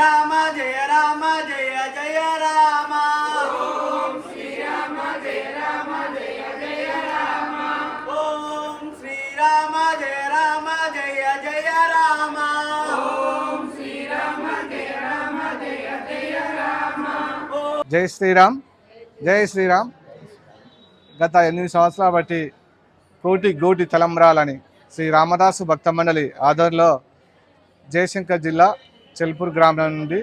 జయ రామ జయ జయ రామ. ఓం శ్రీరామ జయ రామ జయ జయ రామ. ఓం శ్రీరామ జయ రామ జయ జయ రామ. ఓం శ్రీరామ జయ రామ జయ జయ రామ. జై శ్రీరామ్ జై శ్రీరామ్. గత ఎనిమిది సంవత్సరాల బట్టి కోటి గోటి తలంబ్రాలని శ్రీ రామదాసు భక్త మండలి ఆధ్వర్యంలో జయశంకర్ జిల్లా చెల్పూర్ గ్రామం నుండి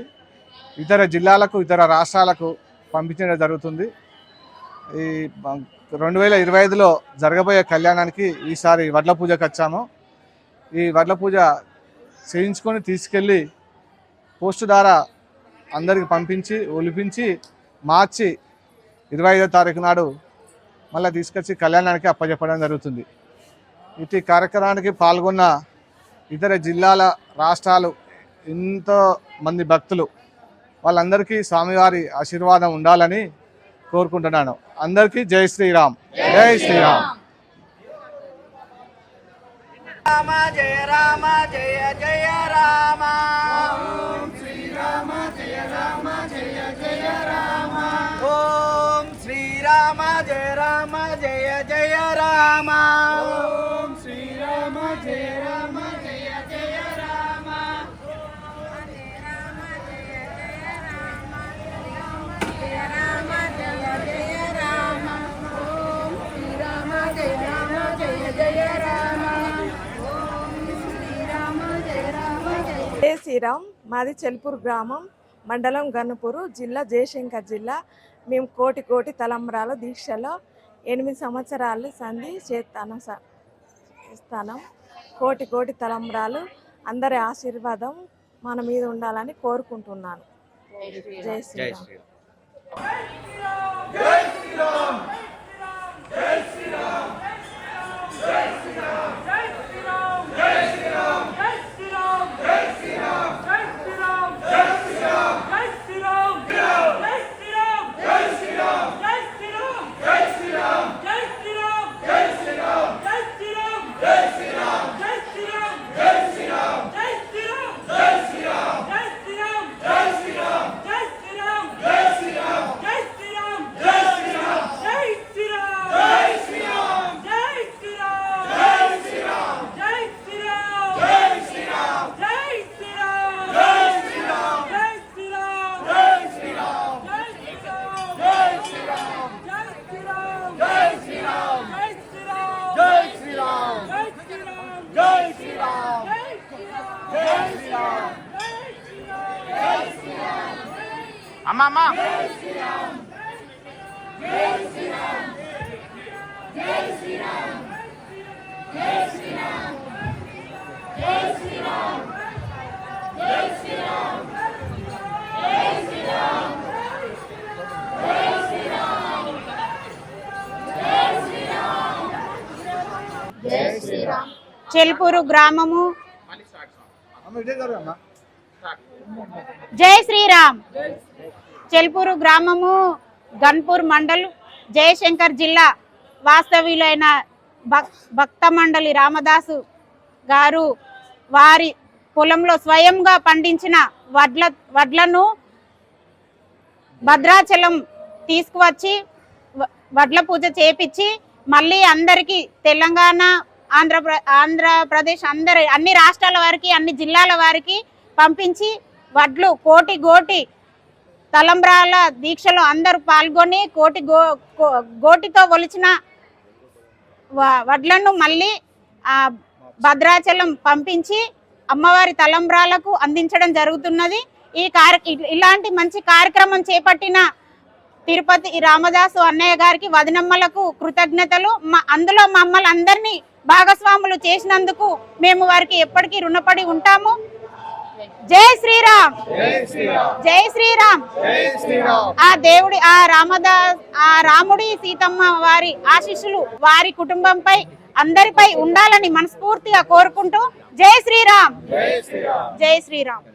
ఇతర జిల్లాలకు ఇతర రాష్ట్రాలకు పంపించడం జరుగుతుంది. ఈ రెండు వేల ఇరవై ఐదులో జరగబోయే కళ్యాణానికి ఈసారి వడ్ల పూజకు వచ్చాము. ఈ వడ్ల పూజ చేయించుకొని తీసుకెళ్ళి పోస్టు ద్వారా అందరికి పంపించి ఒలిపించి మార్చి ఇరవై ఐదో తారీఖు నాడు మళ్ళీ తీసుకొచ్చి కళ్యాణానికి అప్పచెప్పడం జరుగుతుంది. ఇటు కార్యక్రమానికి పాల్గొన్న ఇతర జిల్లాల రాష్ట్రాలు ఎంతో మంది భక్తులు వాళ్ళందరికీ స్వామివారి ఆశీర్వాదం ఉండాలని కోరుకుంటున్నాను. అందరికీ జై శ్రీరామ్. జై శ్రీరామ్. రామ జయ రామ జయ జయ శ్రీరామ్ మాది చెల్పూర్ గ్రామం మండలం గన్నపూరు జిల్లా జయశంకర్ జిల్లా. మేము కోటి కోటి తలంబ్రాల దీక్షలో ఎనిమిది సంవత్సరాలు సంధి చేస్తాను స- చేస్తాను. కోటి కోటి తలంబ్రాలు అందరి ఆశీర్వాదం మన మీద ఉండాలని కోరుకుంటున్నాను. జై శ్రీరామ్. అమ్మా అమ్మా. చెల్పూరు గ్రామము. జై శ్రీరామ్. చెల్పూరు గ్రామము గన్పూర్ మండల్ జయశంకర్ జిల్లా వాస్తవ్యులైన భక్ భక్త మండలి రామదాసు గారు వారి పొలంలో స్వయంగా పండించిన వడ్ల వడ్లను భద్రాచలం తీసుకువచ్చి వ- వడ్ల పూజ చేపించి మళ్ళీ అందరికీ తెలంగాణ ఆంధ్రప్ర ఆంధ్రప్రదేశ్ అందరి అన్ని రాష్ట్రాల వారికి అన్ని జిల్లాల వారికి పంపించి వడ్లు కోటి గోటి తలంబ్రాల దీక్షలో అందరూ పాల్గొని కోటి గో కో- గోటితో ఒలిచిన వ- వడ్లను మళ్ళీ ఆ భద్రాచలం పంపించి అమ్మవారి తలంబ్రాలకు అందించడం జరుగుతున్నది. ఈ కార్య ఇలాంటి మంచి కార్యక్రమం చేపట్టిన తిరుపతి రామదాసు అన్నయ్య గారికి వదినమ్మలకు కృతజ్ఞతలు. మా అందులో మమ్మల్ని అందరినీ భాగస్వాములు చేసినందుకు మేము వారికి ఎప్పటికీ రుణపడి ఉంటాము. జై శ్రీరామ్. జై శ్రీరామ్. ఆ దేవుడి ఆ రామదాస్ ఆ రాముడి సీతమ్మ వారి ఆశీస్సులు వారి కుటుంబంపై అందరిపై ఉండాలని మనస్ఫూర్తిగా కోరుకుంటూ జై శ్రీరామ్. జై శ్రీరామ్.